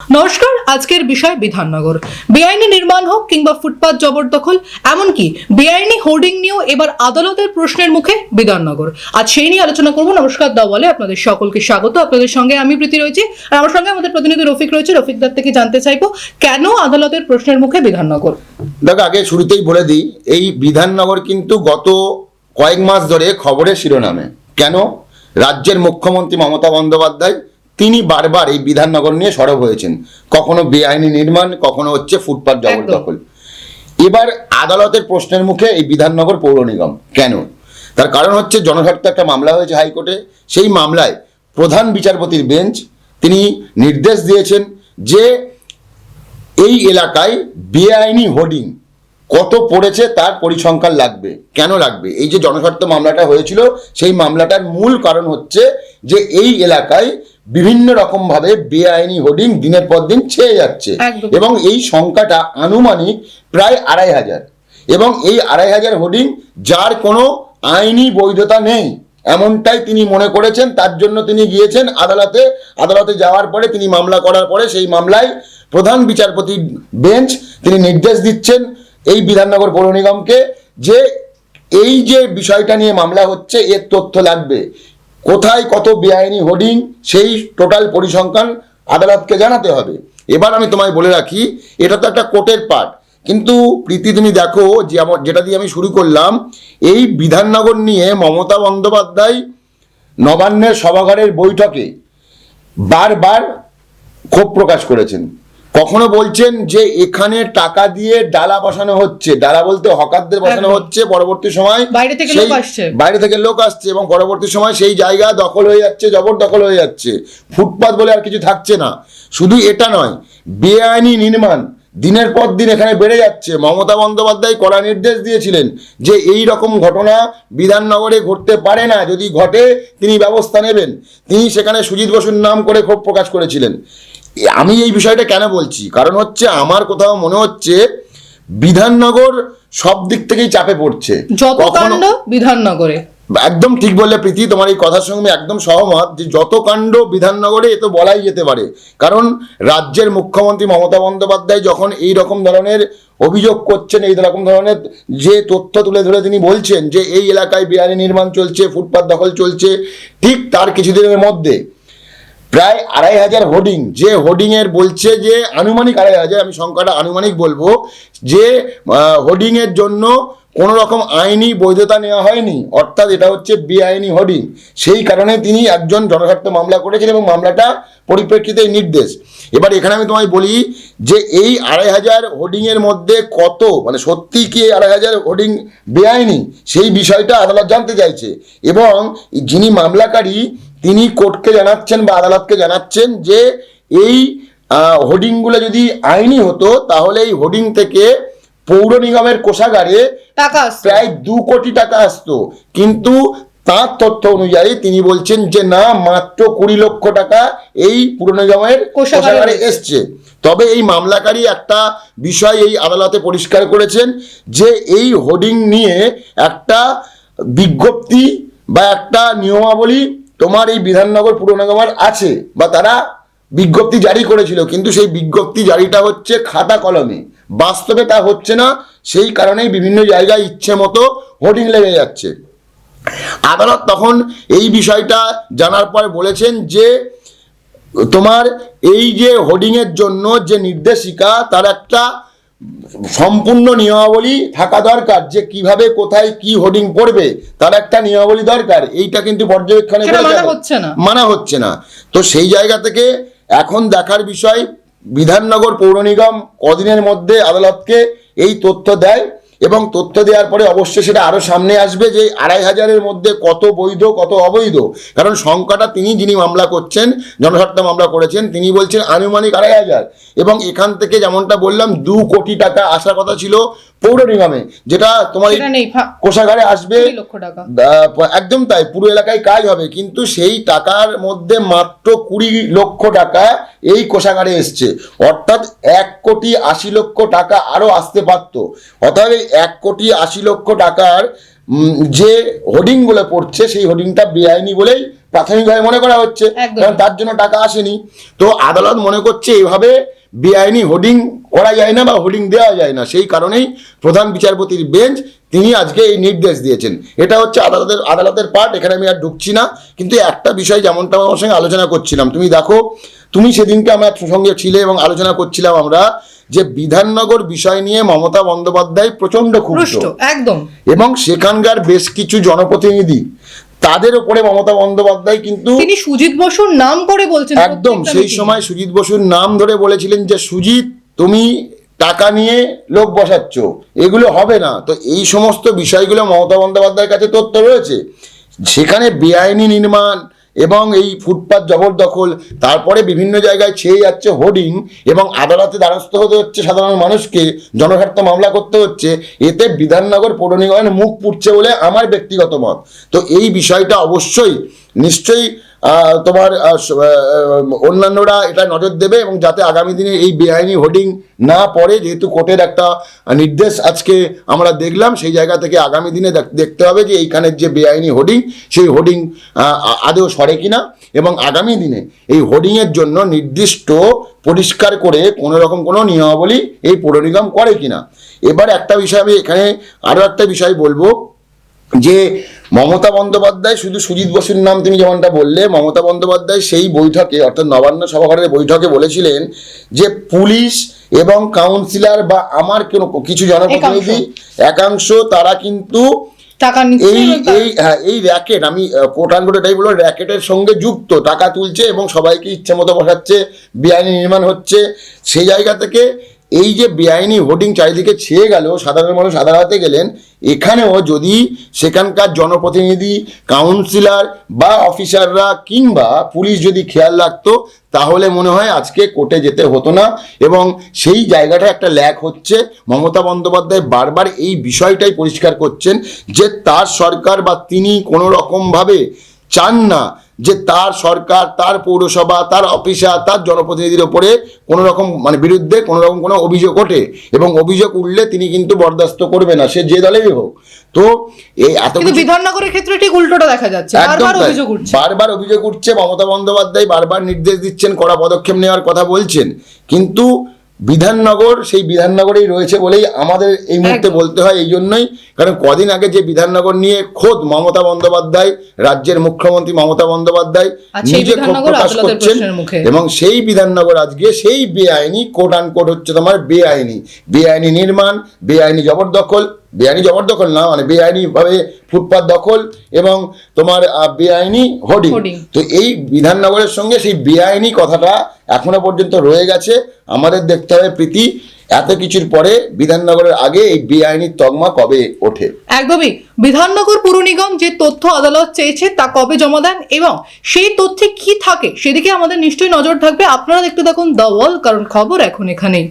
নমস্কার, আজকের বিষয় বিধাননগর। বেআইনি নির্মাণ হোক কিংবা ফুটপাত জবরদখল, এমনকি বেআইনি হোর্ডিং নিয়েও এবার আদালতের প্রশ্নের মুখে বিধাননগর। আজ সেই নিয়ে আলোচনা করব। নমস্কার দা বলে আপনাদের সকলকে স্বাগত। আপনাদের সঙ্গে আমি প্রীতি রয়েছি আর আমার সঙ্গে আমাদের প্রতিনিধি রফিক রয়েছে। রফিকদার থেকে জানতে চাইব, কেন আদালতের প্রশ্নের মুখে বিধাননগর? দেখো, আগে শুরুতেই বলে দিই, এই বিধাননগর কিন্তু গত কয়েক মাস ধরে খবরের শিরোনামে। কেন? রাজ্যের মুখ্যমন্ত্রী মমতা বন্দ্যোপাধ্যায় তিনি বারবার এই বিধাননগর নিয়ে সরব হয়েছেন। কখনো বেআইনি নির্মাণ কখনো হচ্ছে ফুটপাত জবরদখল এবার আদালতের প্রশ্নের মুখে এই বিধাননগর পৌর নিগম কেন? তার কারণ হচ্ছে জনস্বার্থ একটা মামলা হয়েছে হাইকোর্টে। সেই মামলায় প্রধান বিচারপতির বেঞ্চ তিনি নির্দেশ দিয়েছেন যে এই এলাকায় বেআইনি হোর্ডিং কত পড়েছে তার পরিসংখ্যান লাগবে কেন লাগবে? এই যে জনস্বার্থ মামলাটা হয়েছিল সেই মামলাটার মূল কারণ হচ্ছে যে এই এলাকায় বিভিন্ন রকমভাবে বেআইনি হোর্ডিং দিনের পর দিন ছেয়ে যাচ্ছে। এবং এই সংখ্যাটা আনুমানিক প্রায় আড়াই হাজার। এবং এই আড়াই হাজার হোর্ডিং যার কোনো আইনি বৈধতা নেই এমনটাই তিনি মনে করেছেন তার জন্য তিনি গিয়েছেন আদালতে। আদালতে যাওয়ার পরে তিনি মামলা করার পরে সেই মামলায় প্রধান বিচারপতি বেঞ্চ তিনি নির্দেশ দিচ্ছেন এই বিধাননগর পৌর নিগমকে যে এই যে বিষয়টা নিয়ে মামলা হচ্ছে এর তথ্য লাগবে। কোথায় কত বেআইনি হোর্ডিং, সেই টোটাল পরিসংখ্যান আদালতকে জানাতে হবে। এবার আমি তোমায় বলে রাখি, এটা তো একটা কোর্টের পার্ট। কিন্তু প্রীতি, তুমি দেখো যে আমার যেটা দিয়ে আমি শুরু করলাম, এই বিধাননগর নিয়ে মমতা বন্দ্যোপাধ্যায় নবান্নের সভাঘরের বৈঠকে বারবার ক্ষোভ প্রকাশ করেছেন। কখনো বলছেন যে এখানে টাকা দিয়ে ডালা বসানো হচ্ছে? ডালা বলতে হকারদের বসানো হচ্ছে পরবর্তী সময় বাইরে থেকে লোক আসছে। বাইরে থেকে লোক আসছে এবং পরবর্তী সময় সেই জায়গা দখল হয়ে যাচ্ছে জবরদখল হয়ে যাচ্ছে। ফুটপাত বলে আর কিছু থাকছে না। শুধু এটা নয় বেআইনি নির্মাণ দিনের পর দিন এখানে বেড়ে যাচ্ছে। মমতা বন্দ্যোপাধ্যায় কড়া নির্দেশ দিয়েছিলেন যে এই রকম ঘটনা বিধাননগরে ঘটতে পারে না। যদি ঘটে তিনি ব্যবস্থা নেবেন। তিনি সেখানে সুজিত বসুর নাম করে ক্ষোভ প্রকাশ করেছিলেন। আমি এই বিষয়টা কেন বলছি? কারণ হচ্ছে আমার কোথাও মনে হচ্ছে বিধাননগর সব দিক থেকেই চাপে পড়ছে। যত কাণ্ড বিধাননগরে। একদম ঠিক বললে প্রীতি তোমার এই কথার সঙ্গে একদম সহমত যে যত কাণ্ড বিধাননগরে এ তো বলাই যেতে পারে। কারণ রাজ্যের মুখ্যমন্ত্রী মমতা বন্দ্যোপাধ্যায় যখন এই রকম ধরনের অভিযোগ করছেন এই রকম ধরনের যে তথ্য তুলে ধরে তিনি বলছেন যে এই এলাকায় বিহারি নির্মাণ চলছে ফুটপাত দখল চলছে ঠিক তার কিছুদিনের মধ্যে প্রায় আড়াই হাজার হোর্ডিং। যে হোর্ডিং এর বলছে যে আনুমানিক আড়াই হাজার, আমি সংখ্যাটা আনুমানিক বলব, যে হোর্ডিং এর জন্য কোনো রকম আইনি বৈধতা নেওয়া হয়নি। অর্থাৎ এটা হচ্ছে বেআইনি হোর্ডিং। সেই কারণে তিনি একজন জনস্বার্থ মামলা করেছেন এবং মামলাটা পরিপ্রেক্ষিতে নির্দেশ। এবার এখানে আমি তোমায় বলি যে এই আড়াই হাজার হোর্ডিংয়ের মধ্যে কত মানে সত্যি কি আড়াই হাজার হোর্ডিং বেআইনি? সেই বিষয়টা আদালত জানতে চাইছে। এবং যিনি মামলাকারী তিনি কোর্টকে জানাচ্ছেন বা আদালতকে জানাচ্ছেন যে এই হোর্ডিংগুলো যদি আইনি হতো তাহলে এই হোর্ডিং থেকে পৌর নিগমের কোষাগারে টাকা প্রায় দু কোটি টাকা আসতো। কিন্তু তার তথ্য অনুযায়ী তিনি বলছেন যে না মাত্র কুড়ি লক্ষ টাকা এই পুর নিগমের কোষাগারে এসছে। তবে এই মামলাকারী একটা বিষয় এই আদালতে পরিষ্কার করেছেন যে এই হোর্ডিং নিয়ে একটা বিজ্ঞপ্তি বা একটা নিয়মাবলী তোমার এই বিধাননগর পুর আছে, বা তারা বিজ্ঞপ্তি জারি করেছিল, কিন্তু সেই বিজ্ঞপ্তি জারিটা হচ্ছে খাতা কলমে। বাস্তবে তা হচ্ছে না, সেই কারণেই বিভিন্ন জায়গায় ইচ্ছে মতো হোর্ডিং লেগে যাচ্ছে। আদালত তখন এই বিষয়টা জানার পর বলেছেন যে, তোমার এই যে হোর্ডিংয়ের জন্য যে নির্দেশিকা, তার একটা সম্পূর্ণ নিয়মাবলী থাকা দরকার যে কীভাবে কোথায় কি হোর্ডিং পড়বে তার একটা নিয়মাবলী দরকার। এইটা কিন্তু পর্যবেক্ষণে। মানা হচ্ছে না। তো সেই জায়গা থেকে এখন দেখার বিষয় বিধাননগর পৌর নিগম কদিনের মধ্যে আদালতকে এই তথ্য দেয়। এবং তথ্য দেওয়ার পরে অবশ্যই সেটা আরও সামনে আসবে যে আড়াই হাজারের মধ্যে কত বৈধ কত অবৈধ। কারণ সংখ্যাটা তিনি যিনি মামলা করছেন জনস্বার্থ মামলা করেছেন তিনি বলছেন আনুমানিক আড়াই হাজার। এবং এখান থেকে যেমনটা বললাম দু কোটি টাকা আসার কথা ছিল পৌর নিগমে যেটা তোমার কোষাগারে আসবে। একদম তাই পুরো এলাকায় কাজ হবে কিন্তু সেই টাকার মধ্যে মাত্র কুড়ি লক্ষ টাকা এই কোষাগারে এসছে। অর্থাৎ এক কোটি আশি লক্ষ টাকা আরও আসতে পারত। অতএব এক কোটি আশি লক্ষ টাকার যে হোর্ডিং হোর্ডিংগুলো পড়ছে সেই হোর্ডিংটা বেআইনি বলেই প্রাথমিকভাবে মনে করা হচ্ছে। কারণ তার জন্য টাকা আসেনি। তো আদালত মনে করছে এইভাবে বেআইনি হোর্ডিং করা যায় না বা হোর্ডিং দেওয়া যায় না। সেই কারণেই প্রধান বিচারপতির বেঞ্চ তিনি আজকে এই নির্দেশ দিয়েছেন। এটা হচ্ছে আদালতের আদালতের পার্ট এখানে আমি আর ঢুকছি না। কিন্তু একটা বিষয় যেমনটা আমার সঙ্গে আলোচনা করছিলাম তুমি দেখো তুমি সেদিনকে আমার সঙ্গে ছিলে এবং আলোচনা করছিলাম আমরা যে বিধাননগর বিষয় নিয়ে মমতা বন্দ্যোপাধ্যায় প্রচণ্ড ক্ষুব্ধ। একদম। এবং সেখানকার বেশ কিছু জনপ্রতিনিধি তাদের উপরে মমতা বন্দ্যোপাধ্যায় কিন্তু তিনি সুজিত বসুর নাম করে বলছেন একদম সেই সময় সুজিত বসুর নাম ধরে বলেছিলেন যে সুজিত তুমি টাকা নিয়ে লোক বসাচ্ছ, এগুলো হবে না। তো এই সমস্ত বিষয়গুলো মমতা বন্দ্যোপাধ্যায়ের কাছে তথ্য রয়েছে। সেখানে বেআইনি নির্মাণ এবং এই ফুটপাত জবরদখল, তারপরে বিভিন্ন জায়গায় ছেয়ে যাচ্ছে হোর্ডিং এবং আদালতে দ্বারস্থ হতে হচ্ছে সাধারণ মানুষকে, জনস্বার্থ মামলা করতে হচ্ছে, এতে বিধাননগর পৌর নিগমের মুখ পুড়ছে বলে আমার ব্যক্তিগত মত। তো এই বিষয়টা অবশ্যই নিশ্চয়ই তোমার অন্যান্যরা এটা নজর দেবে এবং যাতে আগামী দিনে এই বেআইনি হোর্ডিং না পড়ে, যেহেতু কোর্টের একটা নির্দেশ আজকে আমরা দেখলাম, সেই জায়গা থেকে আগামী দিনে দেখ- দেখতে হবে যে এইখানের যে বেআইনি হোর্ডিং, সেই হোর্ডিং আদৌ সরে কিনা এবং আগামী দিনে এই হোর্ডিংয়ের জন্য নির্দিষ্ট পরিষ্কার করে কোনো রকম কোনো নিয়মাবলী এই পৌর নিগম করে কিনা। এবার একটা বিষয় আমি এখানে আরও একটা বিষয় বলব। যে মমতা বন্দ্যোপাধ্যায় শুধু সুজিত বসুর নাম তুমি যেমনটা বললে মমতা বন্দ্যোপাধ্যায় সেই বৈঠকে অর্থাৎ নবান্ন সভাঘরের বৈঠকে বলেছিলেন যে পুলিশ এবং কাউন্সিলর বা আমার কোনো কিছু জনপ্রতিনিধি একাংশ। তারা কিন্তু টাকা এই এই হ্যাঁ এই র্যাকেট আমি কোটান কোট এটাই বলব র্যাকেটের সঙ্গে যুক্ত টাকা তুলছে এবং সবাইকে ইচ্ছে মতো বসাচ্ছে বেআইনি নির্মাণ হচ্ছে সেই জায়গা থেকে এই যে বেআইনি হোর্ডিং চারিদিকে ছেয়ে গেল, সাধারণ মানুষ আদালতে গেলেন, এখানেও যদি সেখানকার জনপ্রতিনিধি কাউন্সিলর বা অফিসাররা কিংবা পুলিশ যদি খেয়াল রাখতো, তাহলে মনে হয় আজকে কোর্টে যেতে হতো না। এবং সেই জায়গাটা একটা ল্যাক হচ্ছে, মমতা বন্দ্যোপাধ্যায় বারবার এই বিষয়টাই পরিষ্কার করছেন যে তার সরকার বা তিনি কোনো রকমভাবে চান না যে তার সরকার তার পৌরসভা তার অফিসার তার জনপ্রতিনিধির ওপরে কোনো রকম মানে বিরুদ্ধে কোনো রকম কোনো অভিযোগ ওঠে এবং অভিযোগ উঠলে তিনি কিন্তু বরদাস্ত করবে না সে যে দলেরই হোক। তো এই এত বিধাননগরের ক্ষেত্রে ঠিক উল্টোটা দেখা যাচ্ছে। বারবার অভিযোগ উঠছে। বারবার অভিযোগ উঠছে মমতা বন্দ্যোপাধ্যায় বারবার নির্দেশ দিচ্ছেন কড়া পদক্ষেপ নেওয়ার কথা বলছেন। কিন্তু বিধাননগর সেই বিধাননগরেই রয়েছে বলেই আমাদের এই মুহূর্তে বলতে হয় এই জন্যই। কারণ কদিন আগে যে বিধাননগর নিয়ে খোদ মমতা বন্দ্যোপাধ্যায় রাজ্যের মুখ্যমন্ত্রী মমতা বন্দ্যোপাধ্যায় সেই নিজে ক্ষোভ প্রকাশ করছেন এবং সেই বিধাননগর আজকে সেই বেআইনি কোট আনকোট হচ্ছে তোমার বেআইনি। বেআইনি নির্মাণ বেআইনি জবরদখল বেআইনি জবরদখল না মানে বেআইনি ভাবে ফুটপাত দখল এবং তোমার বেআইনি হোর্ডিং। তো এই বিধাননগরের সঙ্গে সেই বেআইনি কথাটা এখনও পর্যন্ত রয়ে গেছে। আমাদের দেখতে হবে প্রীতি এত কিছুর পরে বিধাননগরের আগে এই বেআইনি তগমা কবে ওঠে? একদমই। বিধাননগর পুর নিগম যে তথ্য আদালত চেয়েছে তা কবে জমা দেন এবং সেই তথ্যে কি থাকে সেদিকে আমাদের নিশ্চয়ই নজর থাকবে। আপনারা দেখতে থাকুন দ্য ওয়াল কারণ খবর এখন এখানেই।